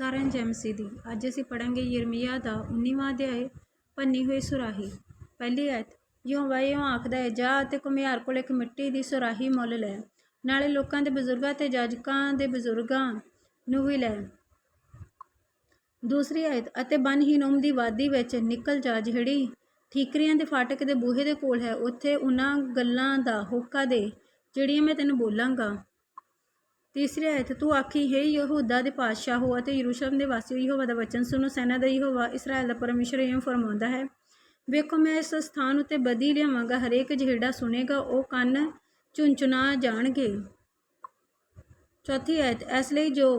ਸਾਰਿਆਂ ਨੂੰ ਜੈ ਦੀ। ਅੱਜ ਅਸੀਂ ਪੜਾਂਗੇ ਯਿਰਮੀਆ ਦਾ 19ਵਾਂ ਅਧਿਆਇ ਪੰਨੀ ਹੋਈ ਸੁਰਾਹੀ। ਪਹਿਲੀ ਐਤ ਯਹੋਵਾ, ਇਉਂ ਆਖਦਾ ਹੈ, ਜਾ ਅਤੇ ਘੁਮਿਆਰ ਕੋਲ ਇੱਕ ਮਿੱਟੀ ਦੀ ਸੁਰਾਹੀ ਮੁੱਲ ਲੈ। ਨਾਲੇ ਲੋਕਾਂ ਦੇ ਬਜ਼ੁਰਗਾਂ ਤੇ ਜਾਜਕਾਂ ਦੇ ਬਜ਼ੁਰਗਾਂ ਨੂੰ ਵੀ ਲੈ। ਦੂਸਰੀ ਆਇਤ, ਅਤੇ ਬਨ ਹਿਨੋਮ ਦੀ ਵਾਦੀ ਵਿੱਚ ਨਿਕਲ ਜਾ ਜਿਹੜੀ ਠੀਕਰੀਆਂ ਦੇ ਫਾਟਕ ਦੇ ਬੂਹੇ ਦੇ ਕੋਲ ਹੈ, ਉੱਥੇ ਉਹਨਾਂ ਗੱਲਾਂ ਦਾ ਹੋਕਾ ਦੇ, ਜਿਹੜੀਆਂ ਮੈਂ ਤੈਨੂੰ ਬੋਲਾਂਗਾ। ਤੀਸਰੀ ਆਇਤ ਤੂੰ ਆਖੀ, ਹੈ ਯਹੂਦਾ ਦੇ ਪਾਤਸ਼ਾਹ ਹੋ ਅਤੇ ਯਰੂਸ਼ਲਮ ਦੇ ਵਾਸੀਓ ਯਹੋਵਾ ਦਾ ਵਚਨ ਸੁਣੋ, ਸੈਨਾ ਦਾ ਯਹੋਵਾ ਇਸਰਾਇਲ ਦਾ ਪਰਮੇਸ਼ਰ ਇਹ ਫਰਮਾਉਂਦਾ ਹੈ, ਵੇਖੋ ਮੈਂ ਇਸ ਸਥਾਨ ਉੱਤੇ ਬਦੀ ਲਿਆਵਾਂਗਾ, ਹਰੇਕ ਜਿਹੜਾ ਸੁਣੇਗਾ ਉਹ ਕੰਨ ਝੁੰਝੁਨਾ ਜਾਣਗੇ। ਚੌਥੀ ਆਇਤ, ਇਸ ਲਈ ਜੋ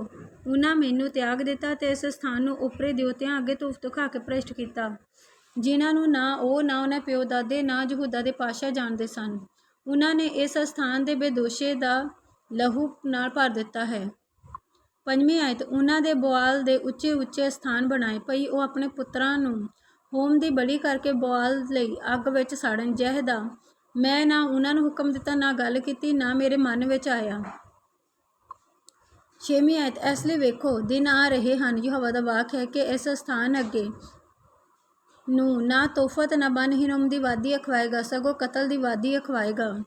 ਉਹਨਾਂ ਮੈਨੂੰ ਤਿਆਗ ਦਿੱਤਾ ਤੇ ਇਸ ਸਥਾਨ ਨੂੰ ਉਪਰੇ ਦਿਵਤਿਆਂ ਅੱਗੇ ਧੂਫ ਧੁਖਾ ਕੇ ਭ੍ਰਿਸ਼ਟ ਕੀਤਾ। ਜਿਨ੍ਹਾਂ ਨੂੰ ਨਾ ਉਹ, ਨਾ ਉਹਨਾਂ ਪਿਓ ਦਾਦੇ, ਨਾ ਯਹੂਦਾ ਦੇ ਪਾਸ਼ਾ ਜਾਣਦੇ ਸਨ। ਉਹਨਾਂ ਨੇ ਇਸ ਸਥਾਨ ਦੇ ਬੇਦੋਸ਼ੇ ਦਾ ਲਹੂ ਨਾਲ ਭਰ ਦਿੱਤਾ ਹੈ। ਪੰਜਵੀਂ ਆਇਤ, ਉਹਨਾਂ ਦੇ ਬਵਾਲ ਦੇ ਉੱਚੇ ਉੱਚੇ ਸਥਾਨ ਬਣਾਏ ਪਈ ਉਹ ਆਪਣੇ ਪੁੱਤਰਾਂ ਨੂੰ ਹੋਮ ਦੀ ਬਲੀ ਕਰਕੇ ਬਵਾਲ ਲਈ ਅੱਗ ਵਿੱਚ ਸਾੜਨ। ਜਿਹਦਾ ਮੈਂ ਨਾ ਉਹਨਾਂ ਨੂੰ ਹੁਕਮ ਦਿੱਤਾ, ਨਾ ਗੱਲ ਕੀਤੀ, ਨਾ ਮੇਰੇ ਮਨ ਵਿੱਚ ਆਇਆ। ਛੇਵੀਂ ਆਇਤ, ਇਸ ਲਈ ਵੇਖੋ, ਦਿਨ ਆ ਰਹੇ ਹਨ। ਯਹੋਵਾ ਦਾ ਵਾਕ ਹੈ ਕਿ ਇਸ ਸਥਾਨ ਅੱਗੇ ਨੂੰ ਨਾ ਤੋਹਫ਼ਤ ਨਾ ਬਨ ਹਿਨਮ ਦੀ ਵਾਦੀ ਅਖਵਾਏਗਾ, ਸਗੋਂ ਕਤਲ ਦੀ ਵਾਦੀ ਅਖਵਾਏਗਾ।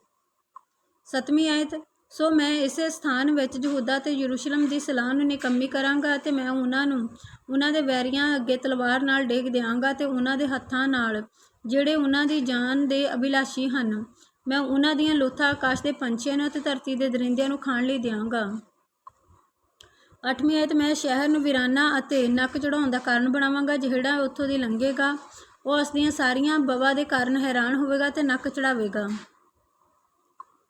ਸਤਵੀਂ ਆਇਤ ਸੋ ਮੈਂ ਇਸੇ ਸਥਾਨ ਵਿੱਚ ਯਹੂਦਾ ਤੇ ਯਰੂਸ਼ਲਮ ਦੀ ਸਲਾਹ ਨੂੰ ਨਿਕੰਮੀ ਕਰਾਂਗਾ ਅਤੇ ਮੈਂ ਉਹਨਾਂ ਨੂੰ, ਉਹਨਾਂ ਦੇ ਵੈਰੀਆਂ ਅੱਗੇ ਤਲਵਾਰ ਨਾਲ ਡੇਗ ਦਿਆਂਗਾ ਤੇ ਉਹਨਾਂ ਦੇ ਹੱਥਾਂ ਨਾਲ, ਜਿਹੜੇ ਉਹਨਾਂ ਦੀ ਜਾਨ ਦੇ ਅਭਿਲਾਸ਼ੀ ਹਨ, ਮੈਂ ਉਹਨਾਂ ਦੀਆਂ ਲੋਥਾਂ ਆਕਾਸ਼ ਦੇ ਪੰਛੀਆਂ ਨੂੰ ਤੇ ਧਰਤੀ ਦੇ ਦਰਿੰਦਿਆਂ ਨੂੰ ਖਾਣ ਲਈ ਦਿਆਂਗਾ। ਅੱਠਵੀਂ ਆਇਤ, ਮੈਂ ਸ਼ਹਿਰ ਨੂੰ ਵੀਰਾਨਾ ਅਤੇ ਨੱਕ ਚੜਾਉਣ ਦਾ ਕਾਰਨ ਬਣਾਵਾਂਗਾ, ਜਿਹੜਾ ਉੱਥੋਂ ਦੀ ਲੰਘੇਗਾ, ਉਹ ਉਸ ਦੀਆਂ ਸਾਰੀਆਂ ਬਵਾ ਦੇ ਕਾਰਨ ਹੈਰਾਨ ਹੋਵੇਗਾ ਤੇ ਨੱਕ ਚੜਾਵੇਗਾ।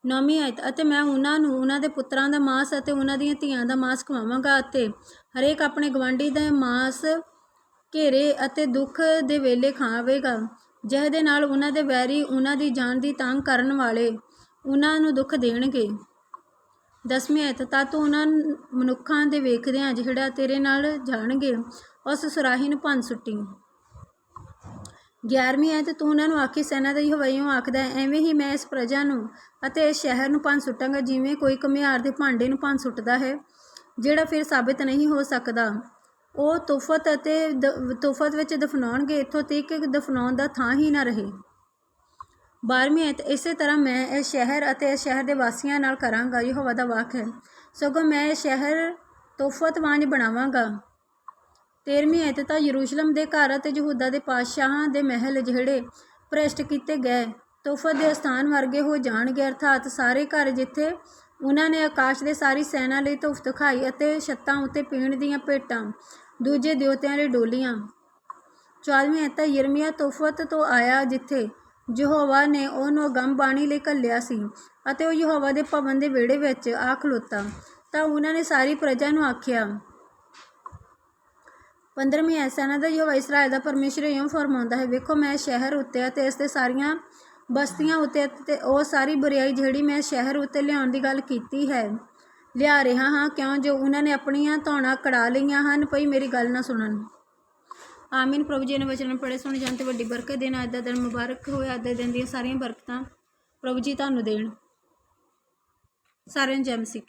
ਨੌਵੀਂ ਆਇਤ ਅਤੇ ਮੈਂ ਉਹਨਾਂ ਨੂੰ, ਉਹਨਾਂ ਦੇ ਪੁੱਤਰਾਂ ਦਾ ਮਾਸ ਅਤੇ ਉਹਨਾਂ ਦੀਆਂ ਧੀਆਂ ਦਾ ਮਾਸ ਖਵਾਵਾਂਗਾ ਅਤੇ ਹਰੇਕ ਆਪਣੇ ਗਵਾਂਢੀ ਦਾ ਮਾਸ ਘੇਰੇ ਅਤੇ ਦੁੱਖ ਦੇ ਵੇਲੇ ਖਾਵੇਗਾ। ਜਿਹਦੇ ਨਾਲ ਉਹਨਾਂ ਦੇ ਵੈਰੀ, ਉਹਨਾਂ ਦੀ ਜਾਨ ਦੀ ਤੰਗ ਕਰਨ ਵਾਲੇ ਉਹਨਾਂ ਨੂੰ ਦੁੱਖ ਦੇਣਗੇ। ਦਸਵੀਂ ਆਇਤ ਤਾਂ ਉਹਨਾਂ ਮਨੁੱਖਾਂ ਦੇ ਵੇਖਦਿਆਂ ਜਿਹੜਾ ਤੇਰੇ ਨਾਲ ਜਾਣਗੇ, ਉਸ ਸੁਰਾਹੀ ਨੂੰ ਭੰਨ ਸੁੱਟੀ। 11ਵੀਂ ਆਇਤ ਤੂੰ ਉਹਨਾਂ ਨੂੰ ਆਖੀ ਸੈਨਾ ਦਾ ਯਹੋਵਾਈਓ ਆਖਦਾ ਐਵੇਂ ਹੀ ਮੈਂ ਇਸ ਪ੍ਰਜਾ ਨੂੰ ਅਤੇ ਇਸ ਸ਼ਹਿਰ ਨੂੰ ਭੰਨ ਸੁੱਟਾਂਗਾ ਜਿਵੇਂ ਕੋਈ ਘੁਮਿਆਰ ਦੇ ਭਾਂਡੇ ਨੂੰ ਭੰਨ ਸੁੱਟਦਾ ਹੈ, ਜਿਹੜਾ ਫਿਰ ਸਾਬਿਤ ਨਹੀਂ ਹੋ ਸਕਦਾ। ਉਹ ਤੁਫਤ ਅਤੇ ਦ- ਤੁਫਤ ਵਿੱਚ ਦਫਨਾਉਣਗੇ, ਇੱਥੋਂ ਤੱਕ ਕਿ ਦਫਨਾਉਣ ਦਾ ਥਾਂ ਹੀ ਨਾ ਰਹੇ। 12ਵੀਂ ਆਇਤ ਇਸੇ ਤਰ੍ਹਾਂ ਮੈਂ ਇਸ ਸ਼ਹਿਰ ਅਤੇ ਇਸ ਸ਼ਹਿਰ ਦੇ ਵਾਸੀਆਂ ਨਾਲ ਕਰਾਂਗਾ, ਯਹੋਵਾ ਦਾ ਵਾਕ ਹੈ। ਸਗੋਂ ਮੈਂ ਇਹ ਸ਼ਹਿਰ ਤੋਫਤ ਵਾਂਝ ਬਣਾਵਾਂਗਾ। 13ਵੀਂ ਆਇਤ ਤਾਂ ਯਰੂਸ਼ਲਮ ਦੇ ਘਰ ਅਤੇ ਯਹੂਦਾ ਦੇ ਪਾਤਸ਼ਾਹਾਂ ਦੇ ਮਹਿਲ ਜਿਹੜੇ ਭ੍ਰਿਸ਼ਟ ਕੀਤੇ ਗਏ। ਤੋਫਤ ਦੇ ਸਥਾਨ ਵਰਗੇ ਹੋ ਜਾਣਗੇ, ਅਰਥਾਤ ਸਾਰੇ ਘਰ ਜਿੱਥੇ ਉਹਨਾਂ ਨੇ ਆਕਾਸ਼ ਦੇ ਸਾਰੀ ਸੈਨਾ ਲਈ ਧੁਫ ਖਾਈ ਅਤੇ ਛੱਤਾਂ ਉੱਤੇ ਪੀਣ ਦੀਆਂ ਭੇਟਾਂ, ਦੂਜੇ ਦੇਵਤਿਆਂ ਲਈ ਡੋਲੀਆਂ। 14ਵੀਂ ਆਇਤ ਤਾਂ ਯਿਰਮੀਆ ਤੋਫਤ ਤੋਂ ਆਇਆ ਜਿੱਥੇ ਯਹੋਵਾ ਨੇ ਉਹਨੂੰ ਅਗੰਮ ਬਾਣੀ ਲਈ ਘੱਲਿਆ ਸੀ ਅਤੇ ਉਹ ਯਹੋਵਾ ਦੇ ਭਵਨ ਦੇ ਵਿਹੜੇ ਵਿੱਚ ਆ ਖਲੋਤਾ। ਤਾਂ ਉਹਨਾਂ ਨੇ ਸਾਰੀ ਪ੍ਰਜਾ ਨੂੰ ਆਖਿਆ 15ਵੀਂ ਐਸਾ ਦਾ ਯਹੋਵਾ ਇਸਰਾਇਲ ਦਾ ਪਰਮੇਸ਼ਰ ਇਉਂ ਫਰਮਾਉਂਦਾ ਹੈ, ਵੇਖੋ, ਮੈਂ ਸ਼ਹਿਰ ਉੱਤੇ ਅਤੇ ਇਸ ਦੇ ਸਾਰੀਆਂ ਬਸਤੀਆਂ ਉੱਤੇ ਤੇ ਉਹ ਸਾਰੀ ਬੁਰੀਆਈ ਜਿਹੜੀ ਮੈਂ ਸ਼ਹਿਰ ਉੱਤੇ ਲਿਆਉਣ ਦੀ ਗੱਲ ਕੀਤੀ ਹੈ, ਲਿਆ ਰਿਹਾ ਹਾਂ। ਕਿਉਂ? ਜੋ ਉਹਨਾਂ ਨੇ ਆਪਣੀਆਂ ਧੌਣਾ ਕੜਾ ਲਈਆਂ ਹਨ ਪਈ ਮੇਰੀ ਗੱਲ ਨਾ ਸੁਣਨ। ਆਮੀਨ। ਪ੍ਰਭੂ ਜੀ ਨੇ ਵਚਨ ਪੜੇ ਸੁਣ ਜਾਣ ਤੇ ਵੱਡੀ ਬਰਕਤ ਦੇਣ। ਅੱਜ ਦਾ ਦਿਨ ਮੁਬਾਰਕ ਹੋਇਆ ਅੱਜ ਦੇ ਦਿਨ ਦੀਆਂ ਸਾਰੀਆਂ ਬਰਕਤਾਂ ਪ੍ਰਭੂ ਜੀ ਤੁਹਾਨੂੰ ਦੇਣ। ਸਾਰਿਆਂ ਨੂੰ ਜੈ ਮਸੀਹ